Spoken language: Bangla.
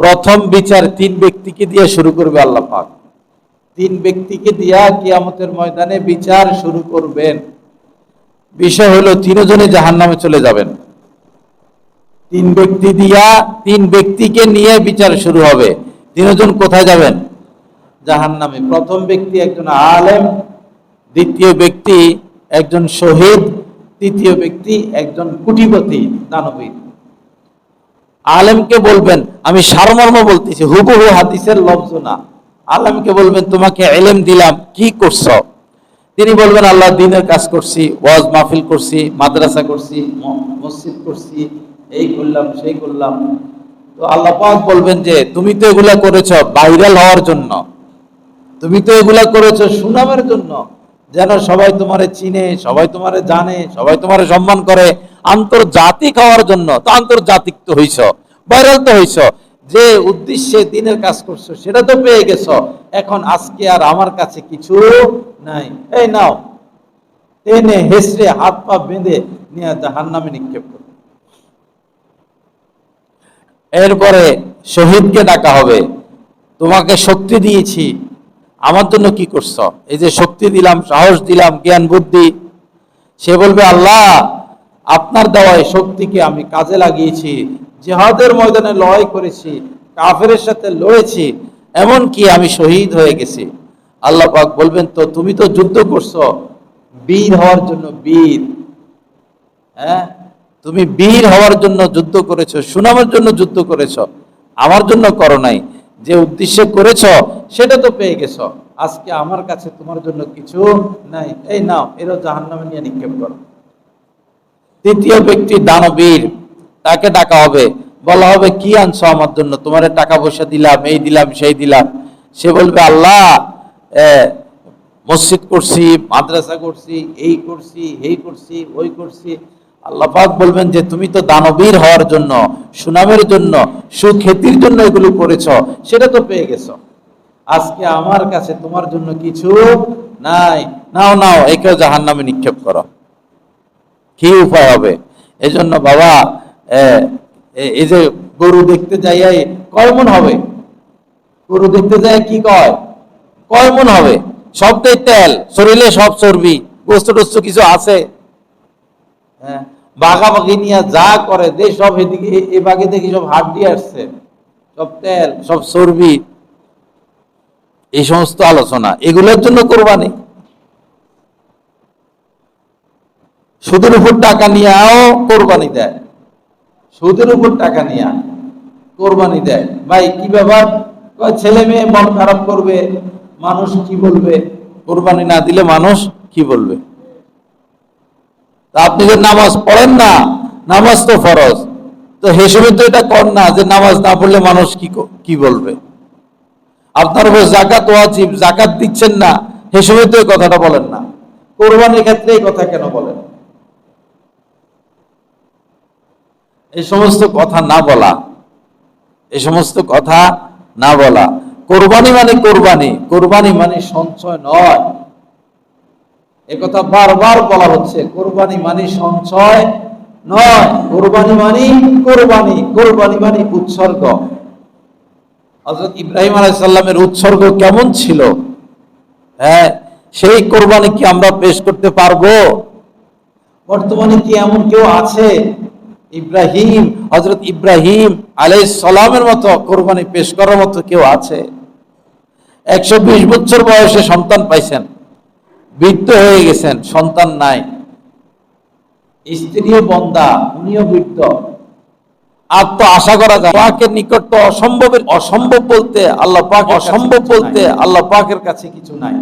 প্রথম বিচার তিন ব্যক্তিকে দিয়ে শুরু করবে আল্লাহ পাক। তিন ব্যক্তিকে দিয়া কিয়ামতের ময়দানে বিচার শুরু করবেন। বিষয় হলো তিনজনে জাহান নামে চলে যাবেন। তিন ব্যক্তি দিয়া তিন ব্যক্তিকে নিয়ে বিচার শুরু হবে। তিনজন কোথায় যাবেন? জাহান নামে প্রথম ব্যক্তি একজন আলেম দ্বিতীয় ব্যক্তি একজন শহীদ তৃতীয় ব্যক্তি একজন কুটিপতি দানবীর। আলেমকে বলবেন, আমি সারমর্ম বলতেছি, হুবহু হাদিসের লফজ না। আলেমকে বলবেন, তোমাকে এলেম দিলাম, কি করছ? তিনি বলবেন, আল্লাহ দিনের কাজ করছি, ওয়াজ মাহফিল করছি, মাদ্রাসা করছি মসজিদ করছি, এই করলাম, সেই করলাম। তো আল্লাহ পাক বলবেন যে, তুমি তো এগুলা করেছ ভাইরাল হওয়ার জন্য। তুমি তো এগুলা করেছ সুনামের জন্য। যেন সবাই তোমারে চিনে, সবাই তোমারে জানে, সবাই তোমারে সম্মান করে আন্তর্জাতিক হওয়ার জন্য তো আন্তর্জাতিক তো হইছ ভাইরাল তো হইছ। যে উদ্দেশ্যে দিনের কাজ করছ, সেটা তো পেয়ে গেছো। এখন আজকে আর আমার কাছে কিছু নাই। এই নাও, টেনে হেসড়ে হাত পা বেঁধে নিয়ে জাহান নামে নিক্ষেপ করো। এরপরে শহীদকে ডাকা হবে। তোমাকে শক্তি দিয়েছি। আমার জন্য কি করছ? এই যে শক্তি দিলাম, সাহস দিলাম, জ্ঞান, বুদ্ধি। সে বলবে, আল্লাহ আপনার দেওয়া এই শক্তিকে আমি কাজে লাগিয়েছি, জেহাদের ময়দানে লড়াই করেছি, কাফেরের সাথে লড়েছি এমন কি আমি শহীদ হয়ে গেছি। আল্লাহ পাক বলবেন, তো তুমি তো যুদ্ধ করছ, বীর হওয়ার জন্য বীর। হ্যাঁ? তুমি বীর হওয়ার জন্য যুদ্ধ করেছ, সুনামের জন্য যুদ্ধ করেছ, আমার জন্য করো নাই। যে উদ্দেশ্যে করেছ, সেটা তো পেয়ে গেছো। আজকে আমার কাছে তোমার জন্য কিছু নাই। এই নাও, এরও জাহান্নামে নিয়ে নিক্ষেপ করো। তৃতীয় ব্যক্তি দানবীর, তাকে ডাকা হবে। বলা হবে, কি আনছো আমার জন্য? তোমার টাকা পয়সা দিলাম, এই দিলাম, সেই দিলাম। সে বলবে, আল্লাহ মসজিদ করছি, মাদ্রাসা করছি, এই করছি এই করছি, ওই করছি। আল্লাহ পাক বলবেন যে, তুমি তো দানবীর হওয়ার জন্য, সুনামের জন্য, সুখ্যাতির জন্য এগুলো করেছ, সেটা তো পেয়ে গেছো। আজকে আমার কাছে তোমার জন্য কিছু নাই। নাও নাও, একেও জাহান নামে নিক্ষেপ করো। কি উপায় হবে? এই জন্য বাবা এই যে গরু দেখতে যাইয়াই কয় মন হবে? গরু দেখতে যায় কি কয়? কয় মন হবে? সবটাই তেল, শরীরে সব চর্বি গোস্ত টোস্ত কিছু আছে? হ্যাঁ বাঘাবাগি নিয়ে যা করে দে, সব এদিকে, এ- বাঘে দেখি সব হাত দিয়ে আসছে। সব তেল, সব চর্বি। এই সমস্ত আলোচনা, এগুলোর জন্য কোরবানি। সুদের উপর টাকা নিয়েও কোরবানি দেয়। সুদের উপর টাকা নিয়ে কোরবানি দেয়। ভাই, কি ব্যাপার? ছেলে মেয়ে মন খারাপ করবে, মানুষ কি বলবে? কোরবানি না দিলে মানুষ কি বলবে? আপনি যে নামাজ পড়েন না, নামাজ তো ফরজ। তো হিসেবে তো এটা কর না যে নামাজ না পড়লে মানুষ কি কি বলবে? আপনার উপর জাকাত ওয়াজিব জাকাত দিচ্ছেন না, হিসেবে তো এই কথাটা বলেন না। কোরবানির ক্ষেত্রে এই কথা কেন বলেন? এই সমস্ত কথা না বলা, এই সমস্ত কথা না বলা। কোরবানি মানে কোরবানি কোরবানি মানে সঞ্চয় নয়। একথা বারবার বলা হচ্ছে, কোরবানি মানে সঞ্চয় নয়। কোরবানি মানে কোরবানি কোরবানি মানে উৎসর্গ। হযরত ইব্রাহিম আলাইহিস সালামের উৎসর্গ কেমন ছিল? হ্যাঁ সেই কোরবানি কি আমরা পেশ করতে পারব? বর্তমানে কি এমন কেউ আছে? ইব্রাহিম হজরত ইব্রাহিম আলাইহিস সালামের মতো কোরবানি পেশ করার মতো কেউ আছে? একশো বিশ বছর বয়সে সন্তান পাইছেন বৃদ্ধ হয়ে গেছেন সন্তান নাই। স্ত্রীও বন্দা উনিও বৃদ্ধ। আর তো আশা করা যায় পাকের নিকট তো অসম্ভবের অসম্ভব বলতে আল্লাহ পাক অসম্ভব বলতে আল্লাহ পাকের কাছে কিছু নাই।